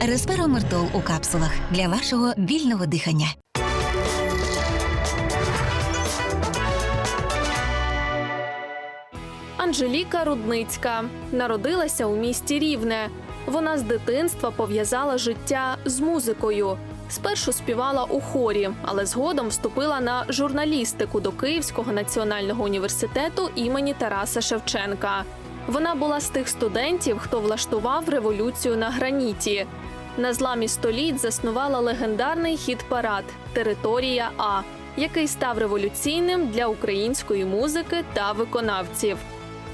Респиромертол у капсулах для вашого вільного дихання. Анжеліка Рудницька народилася у місті Рівне. Вона з дитинства пов'язала життя з музикою. Спершу співала у хорі, але згодом вступила на журналістику до Київського національного університету імені Тараса Шевченка. Вона була з тих студентів, хто влаштував революцію на граніті. На зламі століть заснувала легендарний хіт-парад Територія А, який став революційним для української музики та виконавців.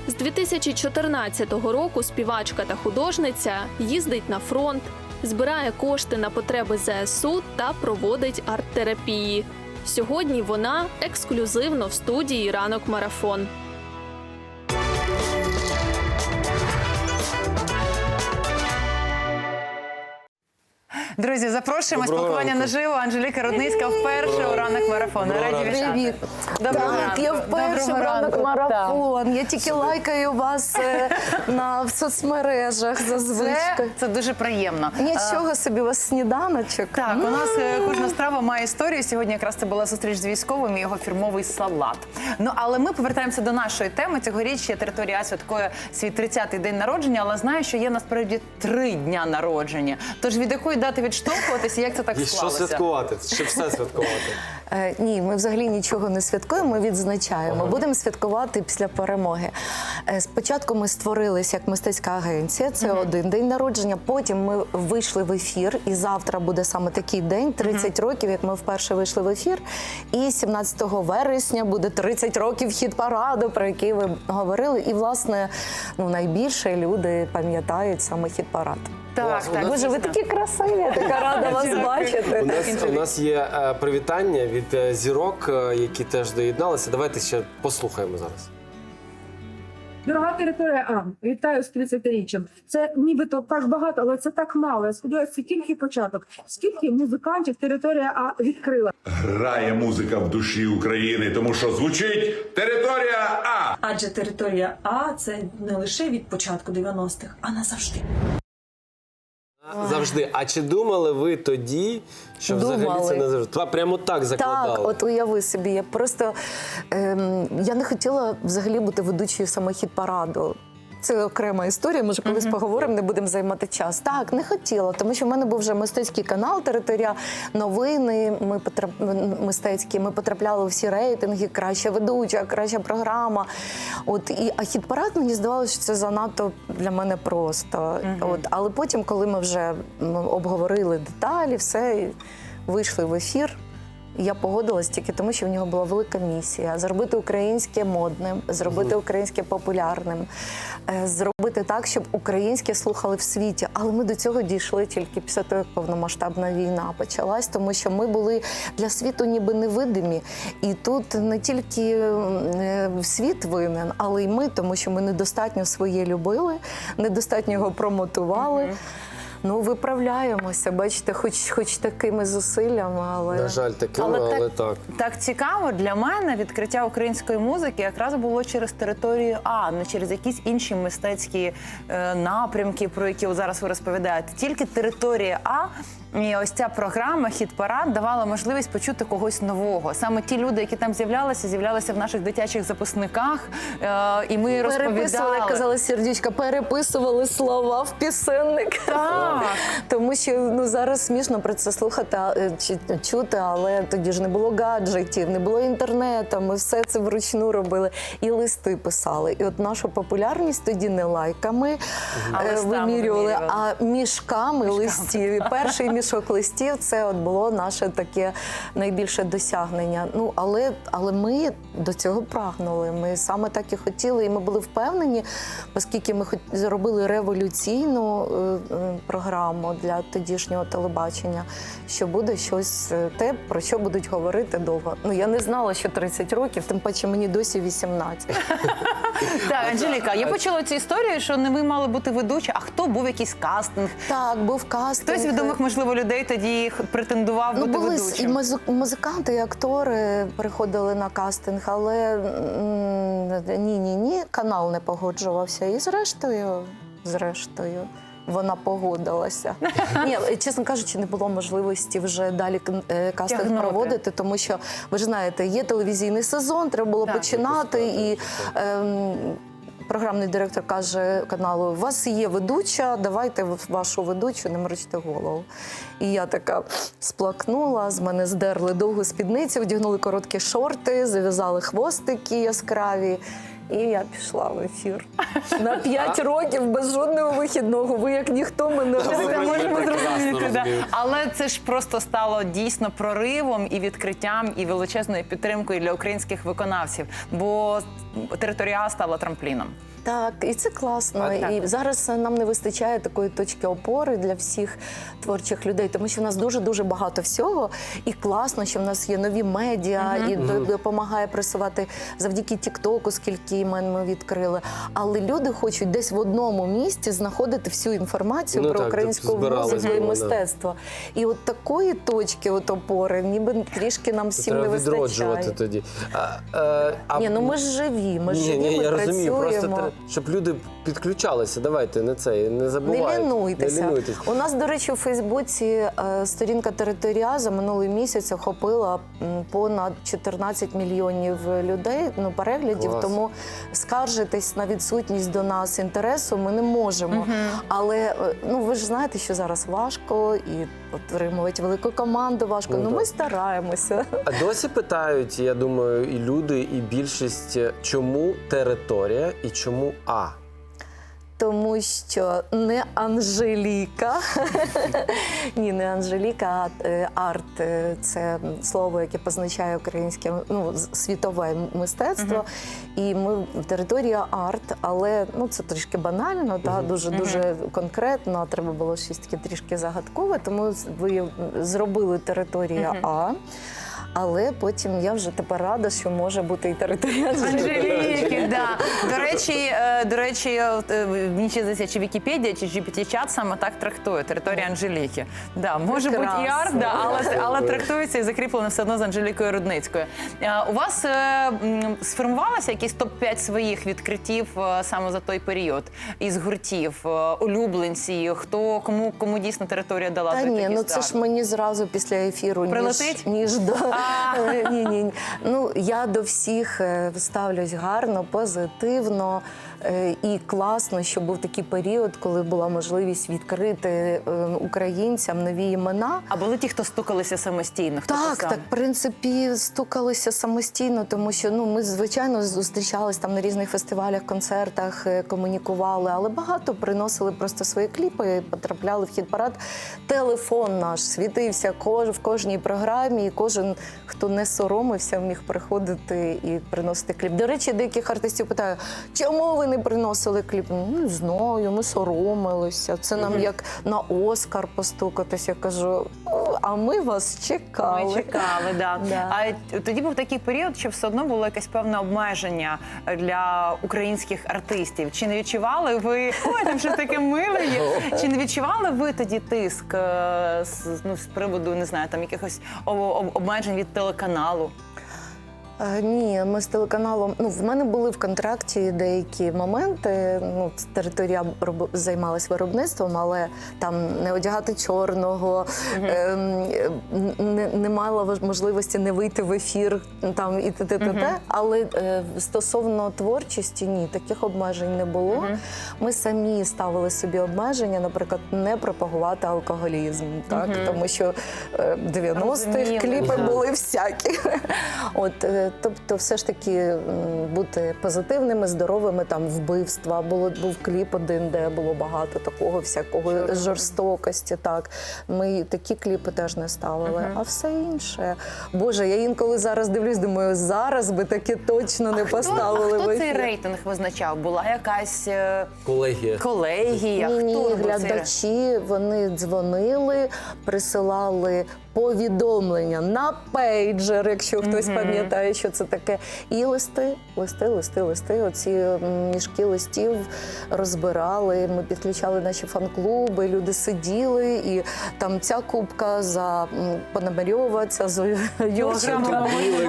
З 2014 року співачка та художниця їздить на фронт, збирає кошти на потреби ЗСУ та проводить арт-терапії. Сьогодні вона ексклюзивно в студії ранок марафон. Друзі, запрошуємо Доброго спілкування ранку. наживо. Анжеліка Рудницька вперше у ранок марафону. Доброго Раді вітати. Привіт. Доброго так, ранку. я вперше Доброго в ранок ранку. марафон. Я тільки лайкаю вас е, на в соцмережах за Це, звичкою. це дуже приємно. Нічого собі у вас сніданочок. Так, у нас е, кожна страва має історію. Сьогодні якраз це була зустріч з військовим і його фірмовий салат. Ну але ми повертаємося до нашої теми. Цьогоріч територія А святкує свій 30-й день народження, але знаю, що є насправді три дня народження. Тож від якої дати відштовхуватися, як це так І що склалося? святкувати? Ще все святкувати. Е, ні, ми взагалі нічого не святкуємо, ми відзначаємо. Будемо святкувати після перемоги. Е, спочатку ми створилися як мистецька агенція, це один день народження. Потім ми вийшли в ефір, і завтра буде саме такий день 30 років, як ми вперше вийшли в ефір. І 17 вересня буде 30 років хід параду, про який ви говорили. І власне ну найбільше люди пам'ятають саме хід парад. Так, так. Боже, ви такі красиві, така рада вас У бачити. нас, у нас є е, привітання від е, зірок, е, які теж доєдналися. Давайте ще послухаємо зараз. Дорога територія А, вітаю з 30-річчям. Це нібито так багато, але це так мало. Я сподіваюся, це тільки початок. Скільки музикантів територія А відкрила? Грає музика в душі України, тому що звучить територія А. Адже територія А це не лише від початку 90-х, а назавжди. Завжди. А чи думали ви тоді, що взагалі Думали. це не завжди? Та Прямо так закладали. Так, от уяви собі, я просто ем, я не хотіла взагалі бути ведучою саме хіт параду. Це окрема історія. Може, колись поговоримо, не будемо займати час. Так, не хотіла, тому що в мене був вже мистецький канал, територія новини. Ми потрап... мистецькі. Ми потрапляли у всі рейтинги, краща ведуча, краща програма. От і а хіт парад мені здавалося, що це занадто для мене просто. От, але потім, коли ми вже обговорили деталі, все вийшли в ефір. Я погодилась тільки тому, що в нього була велика місія зробити українське модним, зробити українське популярним, е, зробити так, щоб українське слухали в світі. Але ми до цього дійшли тільки після того, як повномасштабна війна почалась, тому що ми були для світу ніби невидимі. І тут не тільки е, світ винен, але й ми, тому що ми недостатньо своє любили, недостатньо його промотували. Ну, виправляємося, бачите, хоч, хоч такими зусиллями, але На жаль, такими, Але але, так- так. Так цікаво для мене відкриття української музики якраз було через територію А, не через якісь інші мистецькі е, напрямки, про які зараз ви розповідаєте. Тільки територія А. І ось ця програма хіт парад давала можливість почути когось нового. Саме ті люди, які там з'являлися, з'являлися в наших дитячих записниках. Е, і ми переписували, розповідали. як казала сердючка, переписували слова в пісенник. Так. Тому що ну зараз смішно про це слухати е, чи чути, але тоді ж не було гаджетів, не було інтернету. Ми все це вручну робили і листи писали. І от нашу популярність тоді не лайками А е, вимірювали, вимірювали. а мішками листів. І перший мішок листів це от було наше таке найбільше досягнення. Ну але, але ми до цього прагнули. Ми саме так і хотіли, і ми були впевнені, оскільки ми зробили революційну е, е, програму для тодішнього телебачення, що буде щось е, те, про що будуть говорити довго. Ну я не знала, що 30 років, тим паче мені досі 18. Так, Анжеліка, я почула цю історію, що не ви мали бути ведучі, а хто був якийсь кастинг? Так, був кастинг. Хтось відомих, можливо, людей тоді претендував Ну, бути були і ведучим. музик- музиканти, і актори приходили на кастинг, але ні, ні, ні, канал не погоджувався. І зрештою, зрештою, Вона погодилася. Ні, чесно кажучи, не було можливості вже далі е, кастинг Тягнути. проводити, тому що ви ж знаєте, є телевізійний сезон, треба було Так. починати і. Ем, Програмний директор каже каналу: у вас є ведуча, давайте вашу ведучу, не морочте голову. І я така сплакнула, з мене здерли довгу спідницю, вдягнули короткі шорти, зав'язали хвостики яскраві. І я пішла в ефір на 5 років без жодного вихідного. Ви як ніхто мене можемо зрозуміти, да. але це ж просто стало дійсно проривом і відкриттям, і величезною підтримкою для українських виконавців. Бо територія стала трампліном. Так, і це класно. Так, так. І зараз нам не вистачає такої точки опори для всіх творчих людей, тому що в нас дуже дуже багато всього. І класно, що в нас є нові медіа, і до- допомагає пресувати завдяки Тіктоку, скільки імен ми відкрили. Але люди хочуть десь в одному місці знаходити всю інформацію Ну про так, українську тобто музику і да. мистецтво. І от такої точки от опори, ніби трішки нам всім не Треба вистачає. відроджувати тоді. А, е, а- Ні, ну ми ж живі, ми ж ні, ні, я працюємо. розумію. Просто треба, щоб люди підключалися. Давайте не це, не Не забувайте. лінуйтеся. Не лінуйтесь. У нас, до речі, у Фейсбуці е, сторінка територія за минулий місяць охопила понад 14 мільйонів людей ну, переглядів. Клас. Тому скаржитись на відсутність до нас інтересу ми не можемо. Але е, ну ви ж знаєте, що зараз важко і отримувати велику команду важко. Ну, Ну, ми стараємося. А досі питають, я думаю, і люди, і більшість, чому територія і чому А? Тому що не Анжеліка, ні, не Анжеліка, а е, арт е, це слово, яке позначає українське ну, світове мистецтво. І ми територія арт, але ну це трішки банально, та дуже дуже конкретно. Треба було щось таке трішки загадкове. Тому ви зробили територія А. Але потім я вже тепер рада, що може бути і територія Анжеліки. Да. До речі, е, до речі, от, е, мені ще здається, чи Вікіпедія, чи GPT-чат саме так трактує територія Анжеліки. Да, може бути і Прекрасно. арт, да, але, але трактується і закріплено все одно з Анжелікою Рудницькою. Е, У вас е, м, сформувалося якийсь топ-5 своїх відкриттів е, саме за той період із гуртів, е, улюбленці, хто кому кому дійсно територія дала Та той ні, такий ну це старт? ж мені зразу після ефіру Прилетить? ніж, ніж до Е, ні, ні, ні. Ну я до всіх е, ставлюсь гарно, позитивно е, і класно, що був такий період, коли була можливість відкрити е, українцям нові імена. А були ті, хто стукалися самостійно? Хто Так, писав? так, в принципі, стукалися самостійно, тому що ну ми звичайно зустрічались там на різних фестивалях, концертах, е, комунікували, але багато приносили просто свої кліпи, потрапляли в хіт парад. Телефон наш світився кож в кожній програмі, і кожен, хто не соромився, міг приходити і приносити кліп. До речі, деяких артистів питаю, чому ви не приносили кліп? Ну, не знаю, ми соромилися. Це нам як на Оскар постукатись. Я кажу, а ми вас чекали. Ми чекали, да. Да. А тоді був такий період, що все одно було якесь певне обмеження для українських артистів. Чи не відчували ви ой, там щось таке миле є? Чи не відчували ви тоді тиск е, з, ну, з приводу не знаю, там якихось об- об- обмежень від телеканалу? Е, Ні, ми з телеканалом. Ну, в мене були в контракті деякі моменти. Ну, територія роб- займалась виробництвом, але там не одягати чорного, ем, не, не мала можливості не вийти в ефір там і те, те, те, те. Але е, стосовно творчості, ні, таких обмежень не було. Ми самі ставили собі обмеження, наприклад, не пропагувати алкоголізм, так тому що е, 90-х кліпи так. були всякі. От, е, тобто, все ж таки бути позитивними, здоровими, там вбивства. Було був кліп один, де було багато такого всякого жорстокості. Так ми такі кліпи теж не ставили. А все інше, боже, я інколи зараз дивлюсь, думаю, зараз би таке точно не поставили. Хто, а хто цей рейтинг визначав? Була якась е, Колегія. колегія? Ні, хто ні, глядачі вони дзвонили, присилали повідомлення на пейджер, якщо хтось пам'ятає, що це таке. І листи, листи, листи, листи. Оці мішки листів розбирали. Ми підключали наші фан-клуби, люди сиділи, і там ця кубка за Пономарьова, ця за Юрченка,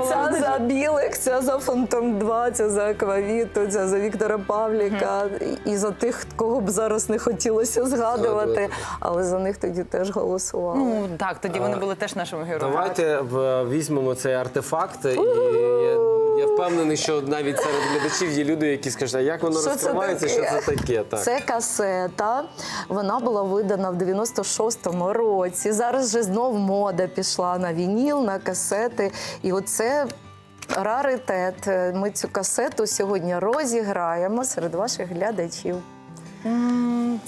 ця за Білик, ця за Фантом 2, ця за Аквавіту, ця за Віктора Павліка. І- І за тих, кого б зараз не хотілося згадувати, Згадувати. але за них тоді теж голосували. Ну так, тоді вони були теж нашими героями. Давайте в- візьмемо цей артефакт, і я, я впевнений, що навіть серед глядачів є люди, які скажуть, а як воно Що це розкривається, що таке? це таке. Так. Це касета. Вона була видана в 96-му році. Зараз же знов мода пішла на вініл, на касети. І оце. Раритет. Ми цю касету сьогодні розіграємо серед ваших глядачів.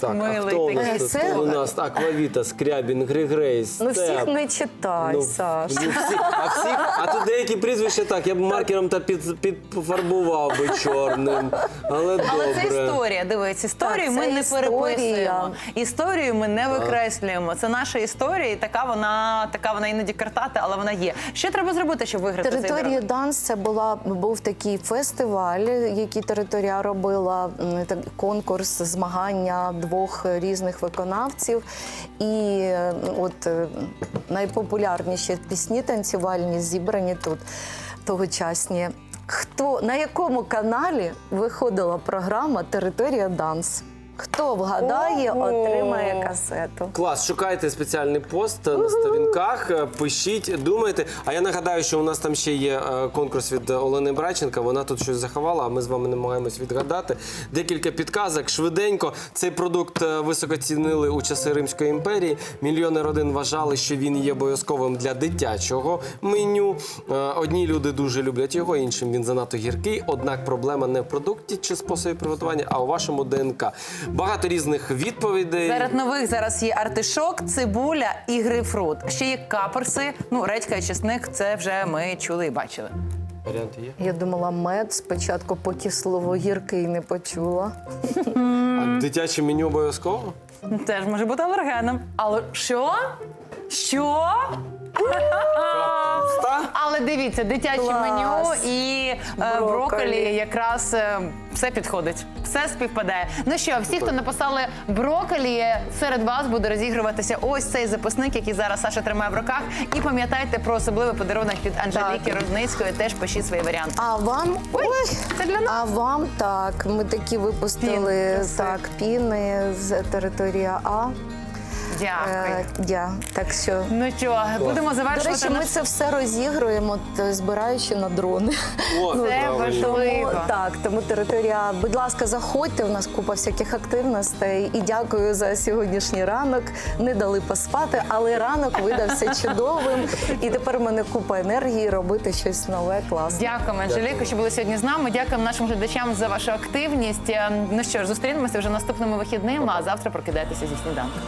Так, а Милий хто у нас тут? Це- у нас Аквавіта, Скрябін, Григрей, Ну всіх не читай, Ну, Саш. ну, всі, а, всі, а тут деякі прізвища так, я б маркером та під, підфарбував би чорним. Але Але це добре. історія. Дивись, історію Так, ми це не історія. переписуємо. Історію ми не викреслюємо. Це наша історія, і така вона, така вона іноді картата, але вона є. Що треба зробити, щоб виграти цей Територія? Данс це була був такий фестиваль, який територія робила м, так, конкурс змагання двох різних виконавців. І е, от е, найпопулярніші пісні танцювальні зібрані тут тогочасні. Хто на якому каналі виходила програма Територія Данс? Хто вгадає, Ого! отримає касету. Клас, шукайте спеціальний пост на сторінках, е, пишіть, думайте. А я нагадаю, що у нас там ще є е, конкурс від Олени Браченка. Вона тут щось заховала, а ми з вами намагаємось відгадати. Декілька підказок. Швиденько цей продукт е, високо цінили у часи Римської імперії. Мільйони родин вважали, що він є обов'язковим для дитячого меню. Одні люди дуже люблять його, іншим він занадто гіркий. Однак проблема не в продукті чи способі приготування, а у вашому ДНК. Багато різних відповідей. Серед нових зараз є артишок, цибуля і грейпфрут. Ще є каперси, ну редька і чесник. Це вже ми чули і бачили. Варіанти є? Я думала, мед спочатку, поки слово гіркий не почула. А дитяче меню обов'язково? Теж може бути алергеном. Але що? Що? Але дивіться, дитяче Клас. меню і е, брокколі. Брокколі. якраз е, все підходить, все співпадає. Ну що, всі, хто написали брокколі, серед вас буде розігруватися ось цей записник, який зараз Саша тримає в руках. І пам'ятайте про особливий подарунок від Анжеліки Рудницької. Теж пишіть свої варіанти. А вам ой, це для нас. А вам так. Ми такі випустили красиві. так піни з території А. Дякую. Е, дя. Так що Ну що, будемо до завершувати речі, ми це все розігруємо, т- збираючи на дрони. О, Це правильно. важливо. Тому, так, тому територія. Будь ласка, заходьте. У нас купа всяких активностей. І дякую за сьогоднішній ранок. Не дали поспати, але ранок видався чудовим. І тепер у мене купа енергії робити щось нове, класне. Дякуємо, Анжеліко, що були сьогодні з нами. Дякуємо нашим глядачам за вашу активність. Е, Ну що ж, зустрінемося вже наступними вихідними, а завтра прокидайтеся зі сніданком.